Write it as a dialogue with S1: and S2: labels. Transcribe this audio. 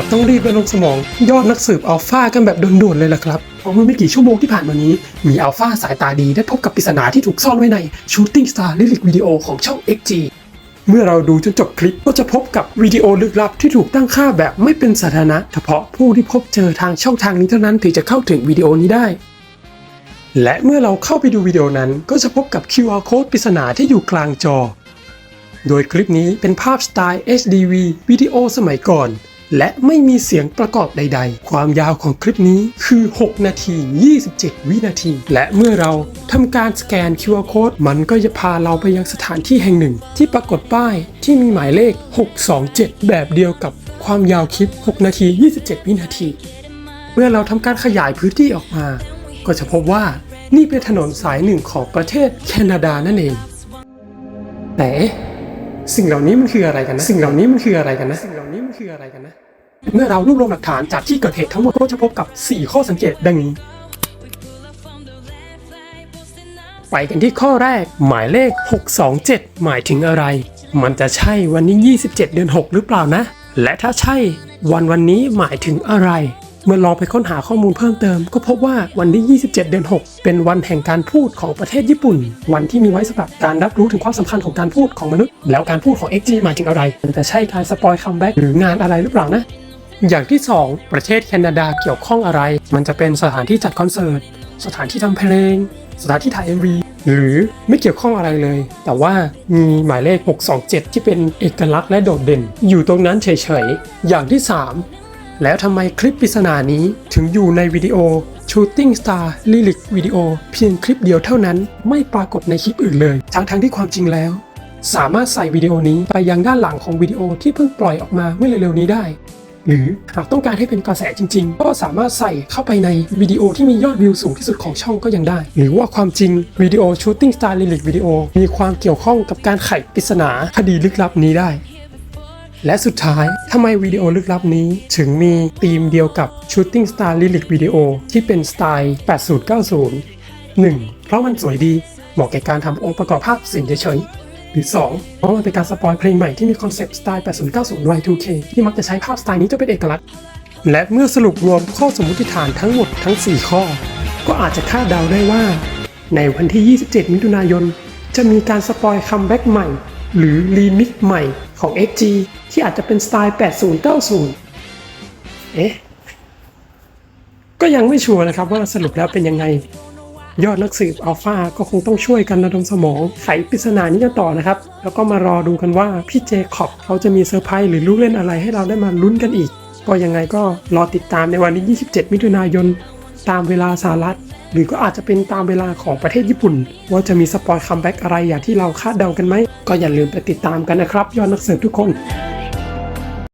S1: กับต้องรีบไปลงสมอง ยอดนักสืบอัลฟากันแบบด่วนๆเลยล่ะครับเพราะเมื่อไม่กี่ชั่วโมงที่ผ่านมานี้ มีอัลฟาสายตาดีได้พบกับปริศนาที่ถูกซ่อนไว้ใน Shooting Star Lyric Video ของช่อง XG เมื่อเราดูจนจบคลิปก็จะพบกับวิดีโอลึกลับที่ถูกตั้งค่าแบบไม่เป็นสาธารณะ เฉพาะผู้ที่พบเจอทางช่องทางนี้เท่านั้นถึงจะเข้าถึงวิดีโอนี้ได้ และเมื่อเราเข้าไปดูวิดีโอนั้นก็จะพบกับ QR code ปริศนาที่อยู่กลางจอ โดยคลิปนี้เป็นภาพสไตล์ HDV วิดีโอสมัยก่อน และไม่มีเสียงประกอบใด ๆ ความยาวของคลิปนี้คือ 6 นาที 27 วินาที และเมื่อเราทำการสแกน QR code มันก็จะพาเราไปยังสถานที่แห่งหนึ่ง ที่ปรากฏป้ายที่มีหมายเลข 627 แบบเดียวกับความยาวคลิป 6 นาที 27 วินาที เมื่อเราทำการขยายพื้นที่ออกมา ก็จะพบว่านี่เป็นถนนสายหนึ่งของประเทศแคนาดานั่นเอง แต่สิ่งเหล่านี้มันคืออะไรกันนะ สิ่งเหล่านี้มันคืออะไรกันนะ นี้มันคืออะไรกันนะ เมื่อเรารวบรวมหลักฐานจากที่เกิดเหตุทั้งหมดก็จะพบกับ 4 ข้อสังเกตดังนี้ ไปกันที่ข้อแรก หมายเลข 627 หมายถึงอะไร มันจะใช่วันนี้27 เดือน 6 หรือเปล่านะ และถ้าใช่ วันวันนี้หมายถึงอะไร เมื่อลองไปค้นหาข้อมูลเพิ่มเติม ก็พบว่าวันที่ 27 เดือน 6 เป็นวันแห่งการพูดของประเทศญี่ปุ่น วันที่มีไว้สำหรับการรับรู้ถึงความสำคัญของการพูดของมนุษย์ แล้วการพูดของ XG หมายถึงอะไรมันจะใช่การสปอยคัมแบ็กหรืองานอะไรหรือเปล่านะอย่างที่ 2 ประเทศแคนาดาเกี่ยวข้องอะไร มันจะเป็นสถานที่จัดคอนเสิร์ต สถานที่ทำเพลง สถานที่ถ่าย MV หรือไม่เกี่ยวข้องอะไรเลย แต่ว่ามีหมายเลข 627 ที่เป็นเอกลักษณ์และโดดเด่น อยู่ตรงนั้นเฉยๆ อย่างที่ 3 แล้วทำไมคลิปปริศนานี้ถึงอยู่ในวิดีโอ Shooting Star Lyric วิดีโอเพียงคลิปเดียวเท่านั้นไม่ปรากฏในคลิปอื่นเลย ทั้งๆที่ความจริงแล้ว สามารถใส่วิดีโอนี้ไปยังด้านหลังของวิดีโอที่เพิ่งปล่อยออกมาเมื่อเร็วๆนี้ได้ หรือหากต้องการให้เป็นกระแสจริง ๆ ก็สามารถใส่เข้าไปในวิดีโอที่มียอดวิวสูงที่สุดของช่องก็ยังได้ หรือว่าความจริงวิดีโอ Shooting Star Lyric วิดีโอมีความเกี่ยวข้องกับการไขปริศนาคดีลึกลับนี้ได้ และสุดท้ายทำไมวิดีโอลึกลับนี้ ถึงมีธีมเดียวกับ Shooting Star Lyric วิดีโอที่เป็นสไตล์ 80-90 1. เพราะมันสวยดี เหมาะแก่การทำองค์ประกอบภาพสียงเฉยๆหรือ 2 เพราะมันเป็นการสปอยเพลงใหม่ที่มีคอนเซปต์สไตล์ 80-90 Y2K ที่มักจะใช้ภาพสไตล์นี้จะเป็นเอกลักษณ์ และเมื่อสรุปรวมข้อสมมติฐานทั้งหมดทั้ง 4 ข้อ ก็อาจจะคาดเดาได้ว่า ในวันที่ 27 มิถุนายน จะมีการสปอยคัมแบ็กใหม่ หรือรีมิกใหม่ ของ XG ที่อาจจะเป็นสไตล์ 80-90 เอ๊ะ ก็ยังไม่ชัวร์นะครับว่าสรุปแล้วเป็นยังไง ยอดนักสืบอัลฟาก็คงต้องช่วยกันระดมสมองไขปริศนานี้กันต่อนะครับ แล้วก็มารอดูกันว่าพี่เจคอบเขาจะมีเซอร์ไพรส์หรือลูกเล่นอะไรให้เราได้มาลุ้นกันอีก ก็ยังไงก็รอติดตามในวันที่ 27 มิถุนายน ตามเวลาสหรัฐ หรือก็อาจจะเป็นตามเวลาของประเทศญี่ปุ่น ว่าจะมีสปอยคัมแบ็กอะไรอย่างที่เราคาดเดากันไหม ก็อย่าลืมไปติดตามกันนะครับ ยอดนักเสิร์ฟทุกคน